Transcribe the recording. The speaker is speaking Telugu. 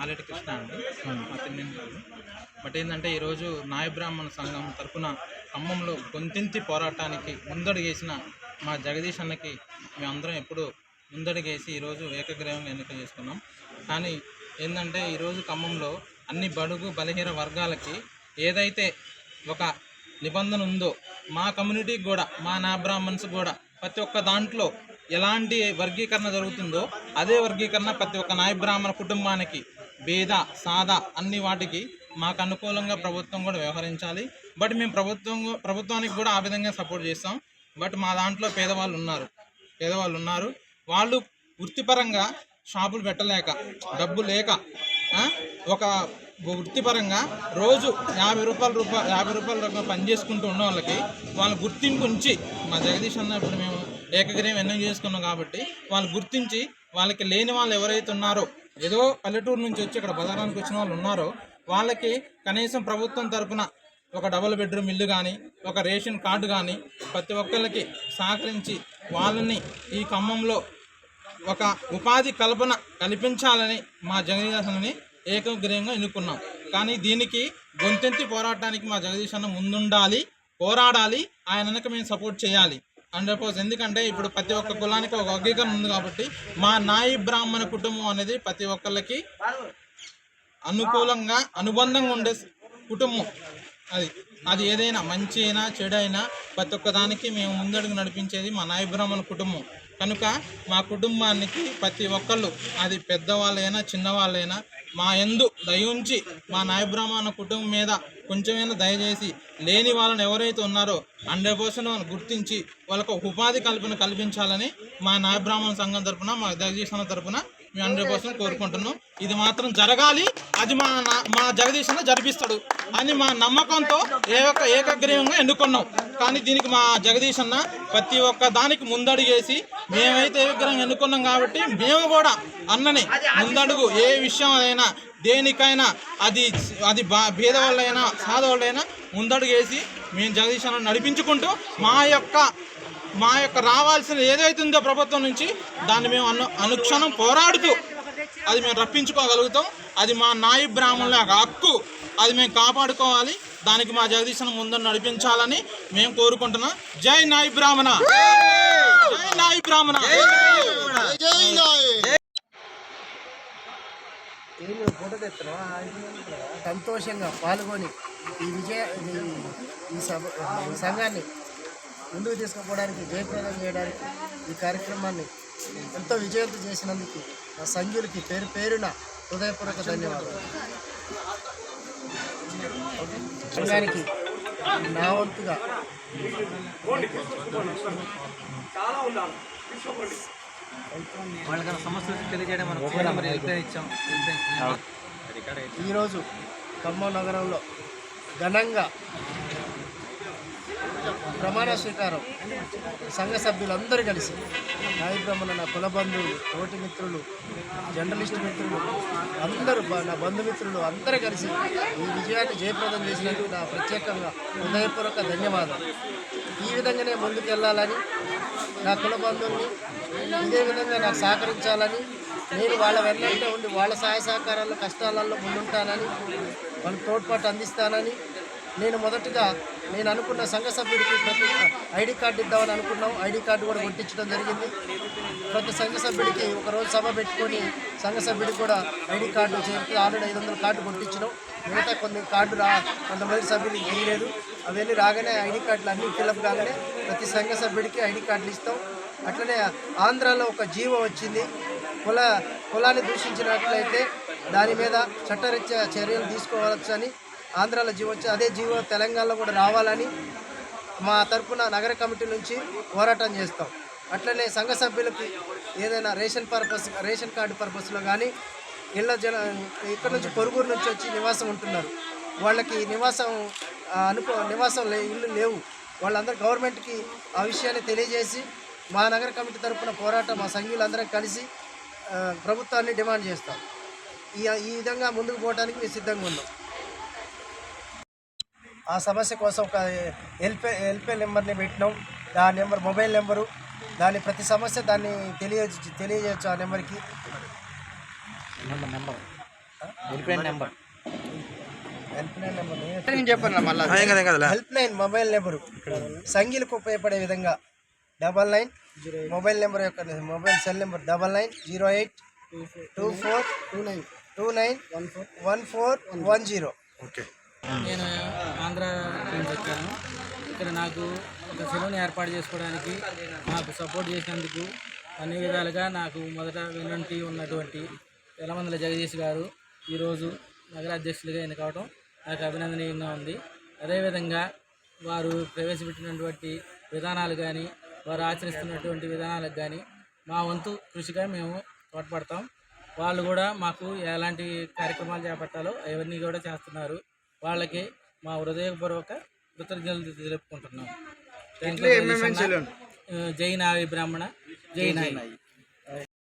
ఆలేటి కృష్ణ అండి. కాదు బట్ ఏంటంటే ఈరోజు నాయ బ్రాహ్మణ సంఘం తరపున ఖమ్మంలో గొంతింతి పోరాటానికి ముందడుగేసిన మా జగదీష్ అన్నకి మేమందరం ఎప్పుడు ముందడుగేసి ఈరోజు ఏకగ్రీవంగా ఎన్నిక చేసుకున్నాం. కానీ ఏంటంటే ఈరోజు ఖమ్మంలో అన్ని బడుగు బలహీన వర్గాలకి ఏదైతే ఒక నిబంధన ఉందో మా కమ్యూనిటీకి కూడా మా నా బ్రాహ్మణ్స్ కూడా ప్రతి ఒక్క దాంట్లో ఎలాంటి వర్గీకరణ జరుగుతుందో అదే వర్గీకరణ ప్రతి ఒక్క నాయ బ్రాహ్మణ కుటుంబానికి భేద సాదా అన్ని వాటికి మాకు అనుకూలంగా ప్రభుత్వం కూడా వ్యవహరించాలి. బట్ మేము ప్రభుత్వం ప్రభుత్వానికి కూడా ఆ విధంగా సపోర్ట్ చేస్తాం. బట్ మా దాంట్లో పేదవాళ్ళు ఉన్నారు. పేదవాళ్ళు ఉన్నారు. వాళ్ళు వృత్తిపరంగా షాపులు పెట్టలేక డబ్బు లేక ఒక వృత్తిపరంగా రోజు యాభై రూపాయల రూపాయ యాభై రూపాయల రూపాయలు పని చేసుకుంటూ ఉన్న వాళ్ళకి వాళ్ళ గుర్తింపు ఉంచి మా జగదీష్ అన్న ఇప్పుడు మేము ఏకగ్రీవం ఎన్నో చేసుకున్నాం కాబట్టి వాళ్ళు గుర్తించి వాళ్ళకి లేని వాళ్ళు ఎవరైతే ఉన్నారో ఏదో పల్లెటూరు నుంచి వచ్చి ఇక్కడ బజారానికి వచ్చిన వాళ్ళు ఉన్నారో వాళ్ళకి కనీసం ప్రభుత్వం తరపున ఒక డబుల్ బెడ్రూమ్ ఇల్లు కానీ ఒక రేషన్ కార్డు కానీ ప్రతి ఒక్కరికి సహకరించి వాళ్ళని ఈ ఖమ్మంలో ఒక ఉపాధి కల్పన కల్పించాలని మా జగదీశన్ని ఏకగ్రీయంగా ఎన్నుకున్నాం. కానీ దీనికి గొంతెత్తి పోరాటానికి మా జగదీశ్ ముందుండాలి పోరాడాలి ఆయన వెనక మేము సపోర్ట్ చేయాలి. Hundred percent. ఎందుకంటే ఇప్పుడు ప్రతి ఒక్క కులానికి ఒక వర్గీకరణ ఉంది కాబట్టి మా నాయి బ్రాహ్మణ కుటుంబం అనేది ప్రతి ఒక్కళ్ళకి అనుకూలంగా అనుబంధంగా ఉండే కుటుంబం. అది అది ఏదైనా మంచి అయినా చెడైనా ప్రతి ఒక్క దానికి మేము ముందడుగు నడిపించేది మా నాయ బ్రాహ్మణ కుటుంబం. కనుక మా కుటుంబానికి ప్రతి ఒక్కళ్ళు అది పెద్దవాళ్ళైనా చిన్నవాళ్ళైనా మా ఎందు దయ ఉంచి మా నాయబ్రాహ్మణ కుటుంబం మీద కొంచెమైనా దయచేసి లేని వాళ్ళని ఎవరైతే ఉన్నారో హండ్రెడ్ పర్సెంట్ గుర్తించి వాళ్ళకు ఒక ఉపాధి కల్పన కల్పించాలని మా నాయబ్రాహ్మణ సంఘం తరపున మా జగదీశ్ తరఫున తరపున మేము హండ్రెడ్ పర్సెంట్ కోరుకుంటున్నాం. ఇది మాత్రం జరగాలి. అది మా నా- మా జగదీశన జరిపిస్తాడు అని మా నమ్మకంతో ఏక ఏకగ్రీవంగా ఎన్నుకున్నాం. కానీ దీనికి మా జగదీష్ అన్న ప్రతి ఒక్క దానికి ముందడుగేసి మేమైతే విగ్రహం ఎన్నుకున్నాం కాబట్టి మేము కూడా అన్నని ముందడుగు ఏ విషయం అయినా దేనికైనా అది అది బా భేదవాళ్ళైనా సాధవాళ్ళైనా ముందడుగేసి మేము జగదీష్ అన్న నడిపించుకుంటూ మా యొక్క మా యొక్క రావాల్సిన ఏదైతే ఉందో ప్రభుత్వం నుంచి దాన్ని మేము అను అనుక్షణం పోరాడుతూ అది మేము రప్పించుకోగలుగుతాం. అది మా నాయి బ్రాహ్మణుల యొక్క హక్కు. అది మేము కాపాడుకోవాలి. దానికి మా జగదీశను ముందు నడిపించాలని మేము కోరుకుంటున్నాం. జై నాయి బ్రాహ్మణ. జై నాయి బ్రాహ్మణ. సంతోషంగా పాల్గొని ఈ విజయ ఈ- సభ సంఘాన్ని ముందుకు తీసుకుపోవడానికి జయప్రదం చేయడానికి ఈ కార్యక్రమాన్ని ఎంతో విజయవంతం చేసినందుకు మా సంఘులకి పేరు పేరున హృదయపూర్వక ధన్యవాదాలు. సంఘానికి నా వంతుగా. వాళ్ళకన్నా సమస్యలు తెలియజేయడం మనం నెంబర్ ఇచ్చాం. ఈరోజు ఖమ్మం నగరంలో ఘనంగా ప్రమాణ స్వీకారం. సంఘ సభ్యులందరూ కలిసి నాయ బ్రహ్మణ నా కుల బంధువులు తోటి మిత్రులు జర్నలిస్ట్ మిత్రులు అందరూ నా బంధుమిత్రులు అందరూ కలిసి ఈ విజయాన్ని జయప్రదం చేసినందుకు నా ప్రత్యేకంగా హృదయపూర్వక ధన్యవాదాలు. ఈ విధంగానే ముందుకెళ్ళాలని నా కుల బంధువుల్ని ఇదే విధంగా నాకు సహకరించాలని నేను వాళ్ళ వెన్నంటే ఉండి వాళ్ళ సహాయ సహకారాల్లో కష్టాలలో ముందుంటానని వాళ్ళకి తోడ్పాటు అందిస్తానని నేను మొదటగా నేను అనుకున్న సంఘ సభ్యుడికి ప్రతి ఐడి కార్డు ఇద్దామని అనుకున్నాం. ఐడి కార్డు కూడా కొట్టించడం జరిగింది. ప్రతి సంఘ సభ్యుడికి ఒకరోజు సభ పెట్టుకొని సంఘ సభ్యుడికి కూడా ఐడి కార్డు చేసి ఆల్రెడీ ఐదు వందల కార్డు కొట్టించినాం. మిగతా కొన్ని కార్డు రా కొంతమంది సభ్యులు ఇవ్వలేదు అవన్నీ రాగానే ఐడి కార్డులు అన్నీ ఫిల్అప్ కాగానే ప్రతి సంఘ సభ్యుడికి ఐడి కార్డులు ఇస్తాం. అట్లనే ఆంధ్రాలో ఒక జీవో వచ్చింది. కుల కులాన్ని దూషించినట్లయితే దాని మీద చట్టరీత్యా చర్యలు తీసుకోవచ్చని ఆంధ్రాలో జీవో వచ్చి అదే జీవో తెలంగాణలో కూడా రావాలని మా తరపున నగర కమిటీ నుంచి పోరాటం చేస్తాం. అట్లనే సంఘ సభ్యులకి ఏదైనా రేషన్ పర్పస్ రేషన్ కార్డు పర్పస్లో కానీ ఇళ్ళ జన ఇక్కడ నుంచి పొరుగురు నుంచి వచ్చి నివాసం ఉంటున్నారు. వాళ్ళకి నివాసం అనుకో నివాసం లే ఇల్లు లేవు. వాళ్ళందరూ గవర్నమెంట్కి ఆ విషయాన్ని తెలియజేసి మా నగర కమిటీ తరపున పోరాటం మా సంఘీయులందరం కలిసి ప్రభుత్వాన్ని డిమాండ్ చేస్తాం. ఈ ఈ విధంగా ముందుకు పోవడానికి మేము సిద్ధంగా ఉన్నాం. ఆ సమస్య కోసం ఒక హెల్ప్ హెల్ప్ నెంబర్ని పెట్టినాం. ఆ నెంబర్ మొబైల్ నెంబరు. దాని ప్రతి సమస్య దాన్ని తెలియ తెలియజేయచ్చు ఆ నెంబర్కి. Number number. వెళ్ళిపోయిన నెంబర్ హెల్ప్ లైన్ నెంబర్ చెప్పండి మళ్ళీ. Helpline mobile number. సంగీలకు ఉపయోగపడే విధంగా డబల్ నైన్ మొబైల్ నెంబర్ యొక్క mobile cell number double nine zero eight two four two nine two nine one four one four one zero నేను ఆంధ్ర నుంచి వచ్చాను. ఇక్కడ నాకు ఒక సెలవుని ఏర్పాటు చేసుకోవడానికి నాకు సపోర్ట్ చేసినందుకు అన్ని విధాలుగా నాకు మొదట వెనుంటి ఉన్నటువంటి వెలమందుల జగదీష్ గారు ఈరోజు నగర అధ్యక్షులుగా ఎన్నుకోవడం నాకు అభినందనీయంగా ఉంది. అదేవిధంగా వారు ప్రవేశపెట్టినటువంటి విధానాలు కానీ వారు ఆచరిస్తున్నటువంటి విధానాలకు కానీ మా వంతు కృషిగా మేము తోడ్పడతాం. వాళ్ళు కూడా మాకు ఎలాంటి కార్యక్రమాలు చేపట్టాలో అవన్నీ కూడా చేస్తున్నారు. వాళ్ళకి మా హృదయపూర్వక కృతజ్ఞతలు తెలుపుకుంటున్నాం. జై నావి బ్రాహ్మణ జై నాయి.